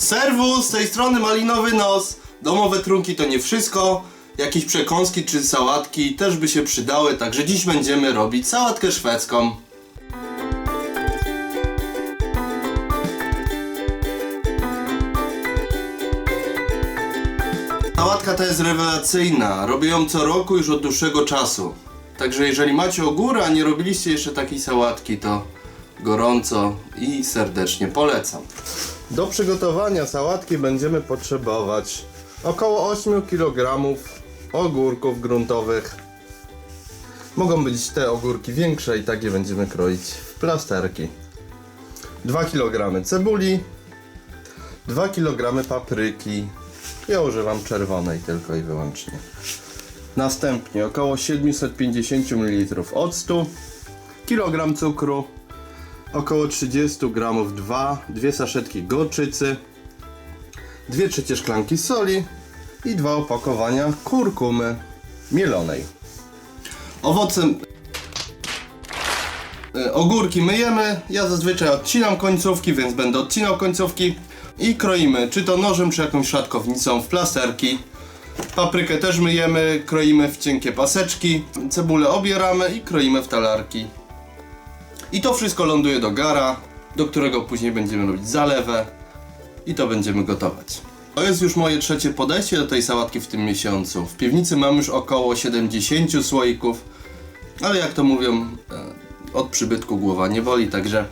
Serwus, z tej strony Malinowy Nos. Domowe trunki to nie wszystko. Jakieś przekąski czy sałatki też by się przydały, także dziś będziemy robić sałatkę szwedzką. Sałatka ta jest rewelacyjna. Robię ją co roku już od dłuższego czasu. Także jeżeli macie ogóra, a nie robiliście jeszcze takiej sałatki, to gorąco i serdecznie polecam. Do przygotowania sałatki będziemy potrzebować około 8 kg ogórków gruntowych. Mogą być te ogórki większe i takie będziemy kroić w plasterki. 2 kg cebuli, 2 kg papryki. Ja używam czerwonej tylko i wyłącznie. Następnie około 750 ml octu, kilogram cukru, około 30 gramów 2, dwie saszetki gorczycy, 2 trzecie szklanki soli i dwa opakowania kurkumy mielonej. Owocem E, Ogórki myjemy, ja zazwyczaj odcinam końcówki, więc będę odcinał końcówki i kroimy, czy to nożem, czy jakąś szatkownicą w plasterki. Paprykę też myjemy, kroimy w cienkie paseczki, cebulę obieramy i kroimy w talarki. I to wszystko ląduje do gara, do którego później będziemy robić zalewę i to będziemy gotować. To jest już moje trzecie podejście do tej sałatki w tym miesiącu. W piwnicy mam już około 70 słoików, ale jak to mówią, e, od przybytku głowa nie boli, także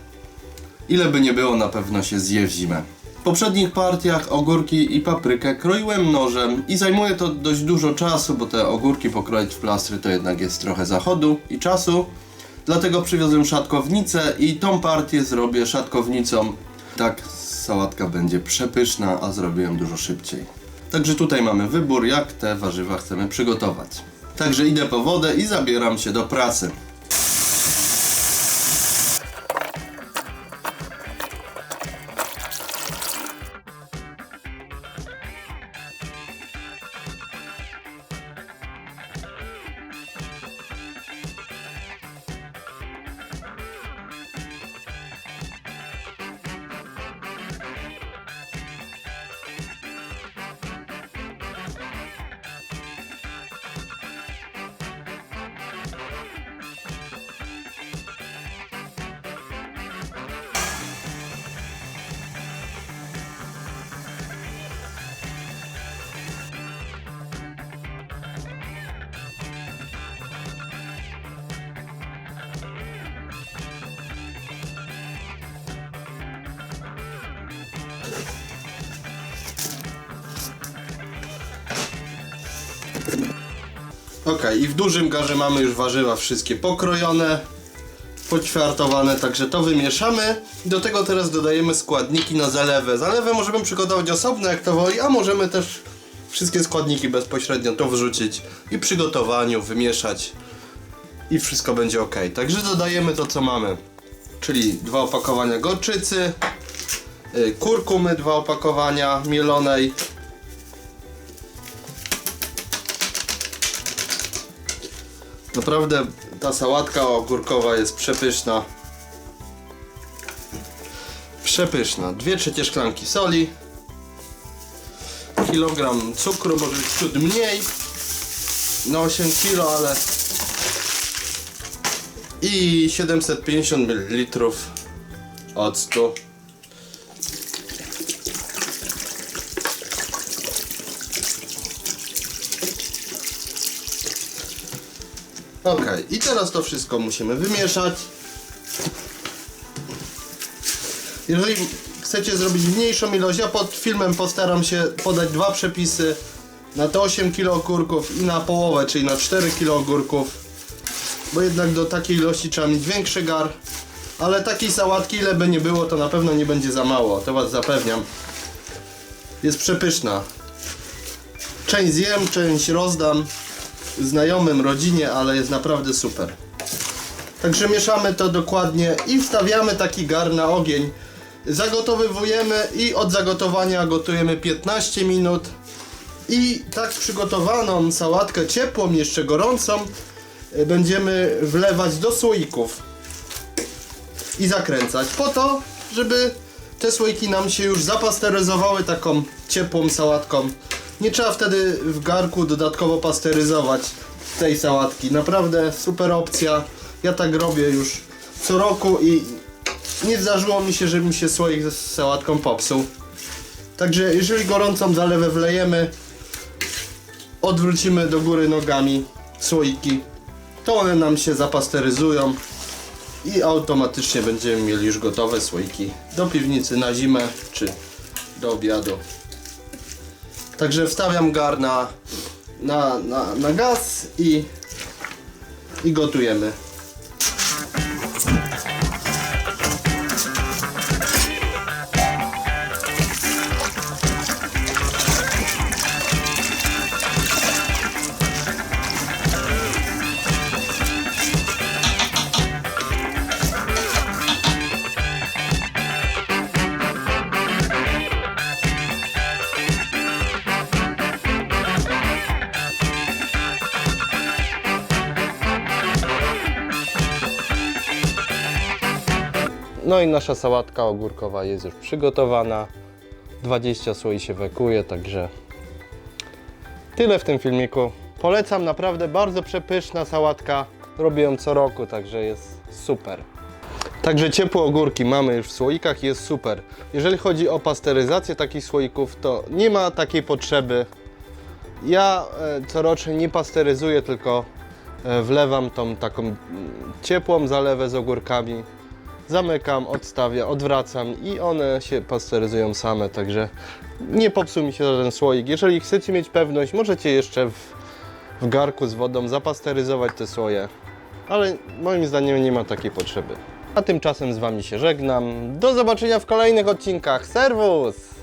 ile by nie było, na pewno się zje w zimę. W poprzednich partiach ogórki i paprykę kroiłem nożem i zajmuje to dość dużo czasu, bo te ogórki pokroić w plastry to jednak jest trochę zachodu i czasu. Dlatego przywiozłem szatkownicę i tą partię zrobię szatkownicą. Tak sałatka będzie przepyszna, a zrobiłem dużo szybciej. Także tutaj mamy wybór, jak te warzywa chcemy przygotować. Także idę po wodę i zabieram się do pracy. Ok, i w dużym garze mamy już warzywa wszystkie pokrojone, poćwiartowane, także to wymieszamy. Do tego teraz dodajemy składniki na zalewę. Zalewę możemy przygotować osobno, jak to woli, a możemy też wszystkie składniki bezpośrednio to wrzucić i przy gotowaniu wymieszać i wszystko będzie ok. Także dodajemy to, co mamy, czyli dwa opakowania gorczycy, y, kurkumy, dwa opakowania mielonej, Naprawdę ta sałatka ogórkowa jest przepyszna. Przepyszna. Dwie trzecie szklanki soli. Kilogram cukru, może być ciut mniej. Na 8 kilo, ale... I 750 ml octu. Ok, i teraz to wszystko musimy wymieszać. Jeżeli chcecie zrobić mniejszą ilość, ja pod filmem postaram się podać dwa przepisy na te 8 kg ogórków i na połowę, czyli na 4 kg ogórków. Bo jednak do takiej ilości trzeba mieć większy gar. Ale takiej sałatki, ile by nie było, to na pewno nie będzie za mało, to was zapewniam. Jest przepyszna. Część zjem, część rozdam znajomym, rodzinie, ale jest naprawdę super. Także mieszamy to dokładnie i wstawiamy taki gar na ogień. Zagotowywujemy i od zagotowania gotujemy 15 minut. I tak przygotowaną sałatkę ciepłą, jeszcze gorącą, y, będziemy wlewać do słoików i zakręcać po to, żeby te słoiki nam się już zapasteryzowały taką ciepłą sałatką. Nie trzeba wtedy w garku dodatkowo pasteryzować tej sałatki. Naprawdę super opcja. Ja tak robię już co roku i nie zdarzyło mi się, żeby mi się słoik z sałatką popsuł. Także jeżeli gorącą zalewę wlejemy, odwrócimy do góry nogami słoiki, to one nam się zapasteryzują i automatycznie będziemy mieli już gotowe słoiki do piwnicy na zimę czy do obiadu. Także wstawiam gar na, na, na, na gaz i, i gotujemy. No i nasza sałatka ogórkowa jest już przygotowana. 20 słoi się wekuje, także tyle w tym filmiku. Polecam naprawdę bardzo przepyszna sałatka. Robię ją co roku, także jest super. Także ciepłe ogórki mamy już w słoikach, jest super. Jeżeli chodzi o pasteryzację takich słoików, to nie ma takiej potrzeby. Ja e, corocznie nie pasteryzuję, tylko e, wlewam tą taką mm, ciepłą zalewę z ogórkami zamykam, odstawiam, odwracam i one się pasteryzują same, także nie popsuł mi się żaden słoik. Jeżeli chcecie mieć pewność, możecie jeszcze w, w garku z wodą zapasteryzować te słoje, ale moim zdaniem nie ma takiej potrzeby. A tymczasem z Wami się żegnam. Do zobaczenia w kolejnych odcinkach. Serwus!